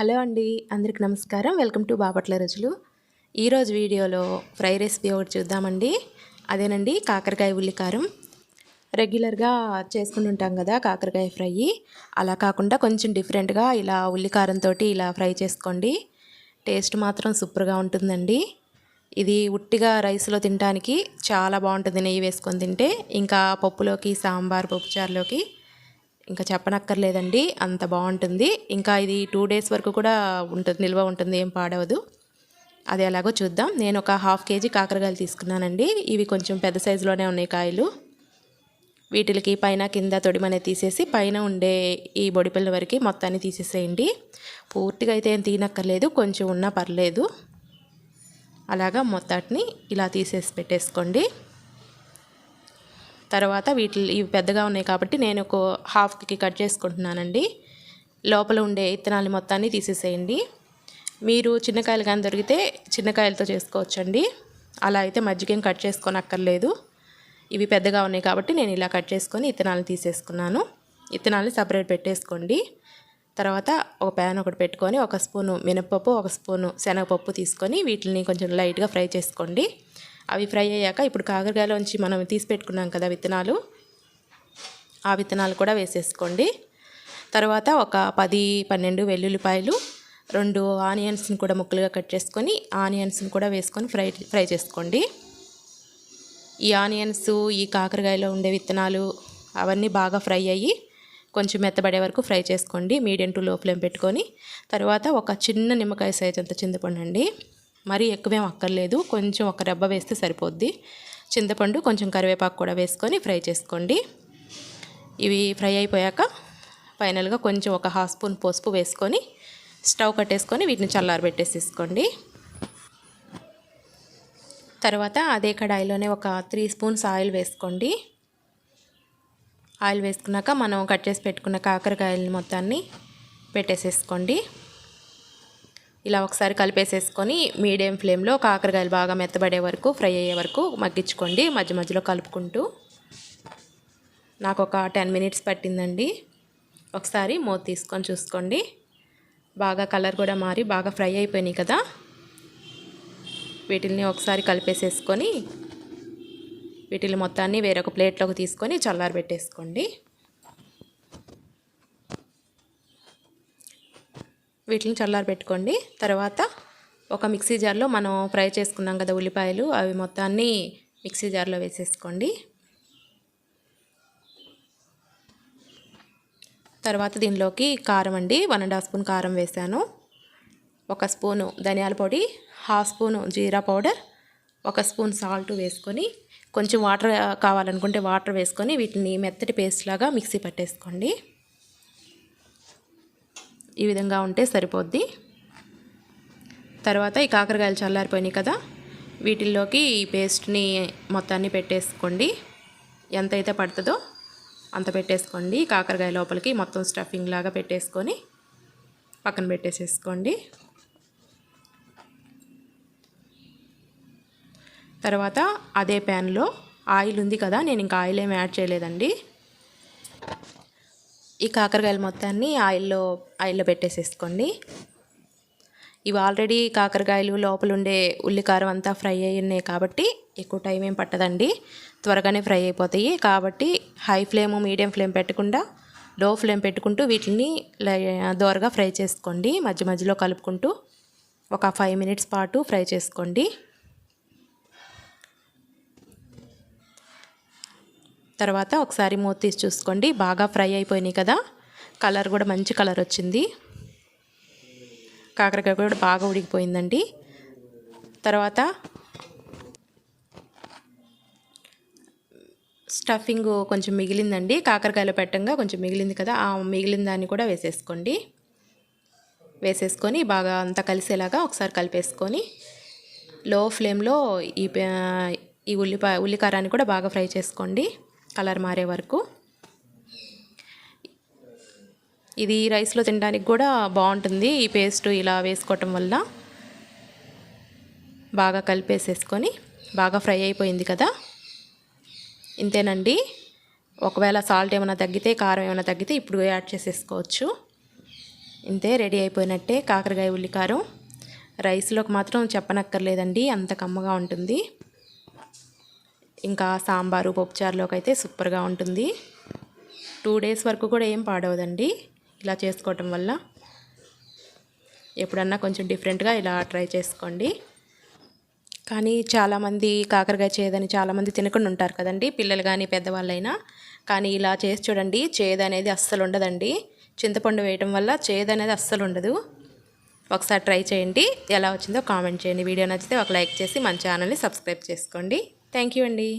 Hello అండి అందరికి నమస్కారం. వెల్కమ్ టు బాపట్ల రోజులు ఈరోజు వీడియోలో ఫ్రై రెసిపీ ఒకటి చూద్దామండి. అదేనండి కాకరకాయ ఉల్లికారం. రెగ్యులర్గా చేసుకుంటుంటాం కదా కాకరకాయ ఫ్రై. అలా కాకుండా కొంచెం డిఫరెంట్గా ఇలా ఉల్లికారంతో ఇలా ఫ్రై చేసుకోండి. టేస్ట్ మాత్రం సూపర్గా ఉంటుందండి. ఇది ఉట్టిగా రైస్లో తినడానికి చాలా బాగుంటుంది నెయ్యి వేసుకొని తింటే. ఇంకా పప్పులోకి సాంబార్ పప్పుచారులోకి ఇంకా చెప్పనక్కర్లేదండి. అంత బాగుంటుంది. ఇంకా ఇది టూ డేస్ వరకు కూడా ఉంటుంది నిల్వ ఉంటుంది. ఏం పాడవదు. అది ఎలాగో చూద్దాం. నేను ఒక హాఫ్ కేజీ కాకరకాయలు తీసుకున్నానండి. ఇవి కొంచెం పెద్ద సైజులోనే ఉన్నాయి కాయలు. వీటికి పైన కింద తొడిమనే తీసేసి పైన ఉండే ఈ బొడిపిల్ల వరకు మొత్తాన్ని తీసేసేయండి. పూర్తిగా అయితే ఏం తీనక్కర్లేదు. కొంచెం ఉన్నా పర్లేదు. అలాగా మొత్తాన్ని ఇలా తీసేసి పెట్టేసుకోండి. తర్వాత వీటి ఇవి పెద్దగా ఉన్నాయి కాబట్టి నేను ఒక హాఫ్కి కట్ చేసుకుంటున్నానండి. లోపల ఉండే ఇత్తనాలు మొత్తాన్ని తీసేసేయండి. మీరు చిన్నకాయలు కానీ దొరికితే చిన్నకాయలతో చేసుకోవచ్చండి. అలా అయితే మజ్జిగేం కట్ చేసుకొని అక్కర్లేదు ఇవి పెద్దగా ఉన్నాయి కాబట్టి నేను ఇలా కట్ చేసుకొని ఇత్తనాలు తీసేసుకున్నాను. ఇత్తనాలు సపరేట్ పెట్టేసుకోండి. తర్వాత ఒక ప్యాన్ ఒకటి పెట్టుకొని ఒక స్పూను మినప్పప్పు ఒక స్పూను శనగపప్పు తీసుకొని వీటిని కొంచెం లైట్గా ఫ్రై చేసుకోండి. అవి ఫ్రై అయ్యాక ఇప్పుడు కాకరకాయలోంచి మనం తీసి పెట్టుకున్నాం కదా విత్తనాలు. ఆ విత్తనాలు కూడా వేసేసుకోండి. తర్వాత ఒక పది పన్నెండు వెల్లుల్లిపాయలు రెండు ఆనియన్స్ని కూడా ముక్కలుగా కట్ చేసుకొని ఆనియన్స్ని కూడా వేసుకొని ఫ్రై ఫ్రై చేసుకోండి. ఈ ఆనియన్స్ ఈ కాకరకాయలో ఉండే విత్తనాలు అవన్నీ బాగా ఫ్రై అయ్యి కొంచెం మెత్తబడే వరకు ఫ్రై చేసుకోండి. మీడియం టు లో ఫ్లేమ్ పెట్టుకొని. తర్వాత ఒక చిన్న నిమ్మకాయ సైజ్ అంత చింతపండు అండి. మరీ ఎక్కువేం అక్కర్లేదు. కొంచెం ఒక రెబ్బ వేస్తే సరిపోద్ది. చింతపండు కొంచెం కరివేపాకు కూడా వేసుకొని ఫ్రై చేసుకోండి. ఇవి ఫ్రై అయిపోయాక ఫైనల్గా కొంచెం ఒక హాఫ్ స్పూన్ పసుపు వేసుకొని స్టవ్ కట్టేసుకొని వీటిని చల్లారబెట్టేసేసుకోండి. తర్వాత అదే కడాయిలోనే ఒక త్రీ స్పూన్స్ ఆయిల్ వేసుకోండి. ఆయిల్ వేసుకున్నాక మనం కట్ చేసి పెట్టుకున్న కాకరకాయలని మొత్తాన్ని పెట్టేసేసుకోండి. ఇలా ఒకసారి కలిపేసేసుకొని మీడియం ఫ్లేమ్లో కాకరకాయలు బాగా మెత్తబడే వరకు ఫ్రై అయ్యే వరకు మగ్గించుకోండి. మధ్య మధ్యలో కలుపుకుంటూ. నాకు ఒక టెన్ మినిట్స్ పట్టిందండి. ఒకసారి మూత తీసుకొని చూసుకోండి. బాగా కలర్ కూడా మారి బాగా ఫ్రై అయిపోయినాయి కదా. వీటిల్ని ఒకసారి కలిపేసేసుకొని వీటిని మొత్తాన్ని వేరొక ప్లేట్లోకి తీసుకొని చల్లారి వీటిని చల్లారి పెట్టుకోండి. తర్వాత ఒక మిక్సీ జార్లో మనం ఫ్రై చేసుకున్నాం కదా ఉల్లిపాయలు అవి మొత్తాన్ని మిక్సీ జార్లో వేసేసుకోండి. తర్వాత దీనిలోకి కారం అండి వన్ అండ్ హాఫ్ స్పూన్ కారం వేసాను. ఒక స్పూను ధనియాల పొడి హాఫ్ స్పూను జీరా పౌడర్ ఒక స్పూన్ సాల్ట్ వేసుకొని కొంచెం వాటర్ కావాలనుకుంటే వాటర్ వేసుకొని వీటిని మెత్తటి పేస్ట్ లాగా మిక్సీ పట్టేసుకోండి. ఈ విధంగా ఉంటే సరిపోద్ది. తర్వాత ఈ కాకరకాయలు చల్లారిపోయినాయి కదా వీటిల్లోకి ఈ పేస్ట్ని మొత్తాన్ని పెట్టేసుకోండి. ఎంత అయితే పడుతుందో అంత పెట్టేసుకోండి. కాకరకాయ లోపలికి మొత్తం స్టఫింగ్ లాగా పెట్టేసుకొని పక్కన పెట్టేసేసుకోండి. తర్వాత అదే ప్యాన్లో ఆయిల్ ఉంది కదా నేను ఇంకా ఆయిల్ ఏమి యాడ్ చేయలేదండి. ఈ కాకరకాయలు మొత్తాన్ని ఆయిల్లో ఆయిల్లో పెట్టేసేసుకోండి. ఇవి ఆల్రెడీ కాకరకాయలు లోపల ఉండే ఉల్లికారం అంతా ఫ్రై అయి ఉన్నాయి కాబట్టి ఎక్కువ టైం ఏం పట్టదండి. త్వరగానే ఫ్రై అయిపోతాయి కాబట్టి హై ఫ్లేమ్ మీడియం ఫ్లేమ్ పెట్టకుండా లో ఫ్లేమ్ పెట్టుకుంటూ వీటిని దోరగా ఫ్రై చేసుకోండి. మధ్య మధ్యలో కలుపుకుంటూ ఒక ఫైవ్ మినిట్స్ పాటు ఫ్రై చేసుకోండి. తర్వాత ఒకసారి మూత తీసి చూసుకోండి. బాగా ఫ్రై అయిపోయినాయి కదా. కలర్ కూడా మంచి కలర్ వచ్చింది. కాకరకాయ కూడా బాగా ఉడికిపోయిందండి. తర్వాత స్టఫింగ్ కొంచెం మిగిలిందండి. కాకరకాయలో పెట్టంగా కొంచెం మిగిలింది కదా. ఆ మిగిలిన దాన్ని కూడా వేసేసుకోండి. వేసేసుకొని బాగా అంతా కలిసేలాగా ఒకసారి కలిపేసుకొని లో ఫ్లేమ్లో ఈ ఈ ఉల్లిపాయ ఉల్లికారాన్ని కూడా బాగా ఫ్రై చేసుకోండి. కలర్ మారే వరకు. ఇది రైస్లో తినడానికి కూడా బాగుంటుంది ఈ పేస్ట్ ఇలా వేసుకోవటం వల్ల. బాగా కలిపేసేసుకొని బాగా ఫ్రై అయిపోయింది కదా. ఇంతేనండి. ఒకవేళ సాల్ట్ ఏమైనా తగ్గితే కారం ఏమైనా తగ్గితే ఇప్పుడు యాడ్ చేసేసుకోవచ్చు. ఇంతే రెడీ అయిపోయినట్టే కాకరకాయ ఉల్లికారం. రైస్లోకి మాత్రం చెప్పనక్కర్లేదండి అంత కమ్మగా ఉంటుంది. ఇంకా సాంబారు పప్పుచారులోకి అయితే సూపర్గా ఉంటుంది. టూ డేస్ వరకు కూడా ఏం పాడవదండి. ఇలా చేసుకోవటం వల్ల ఎప్పుడన్నా కొంచెం డిఫరెంట్గా ఇలా ట్రై చేసుకోండి. కానీ చాలామంది కాకరకాయ చేదని చాలామంది తినకుండా ఉంటారు కదండి పిల్లలు కానీ పెద్దవాళ్ళైనా. కానీ ఇలా చేసి చూడండి చేదు అనేది అస్సలు ఉండదండి. చింతపండు వేయటం వల్ల చేదు అనేది అస్సలు ఉండదు. ఒకసారి ట్రై చేయండి ఎలా వచ్చిందో కామెంట్ చేయండి. వీడియో నచ్చితే ఒక లైక్ చేసి మన ఛానల్ని సబ్స్క్రైబ్ చేసుకోండి. థ్యాంక్ యూ అండి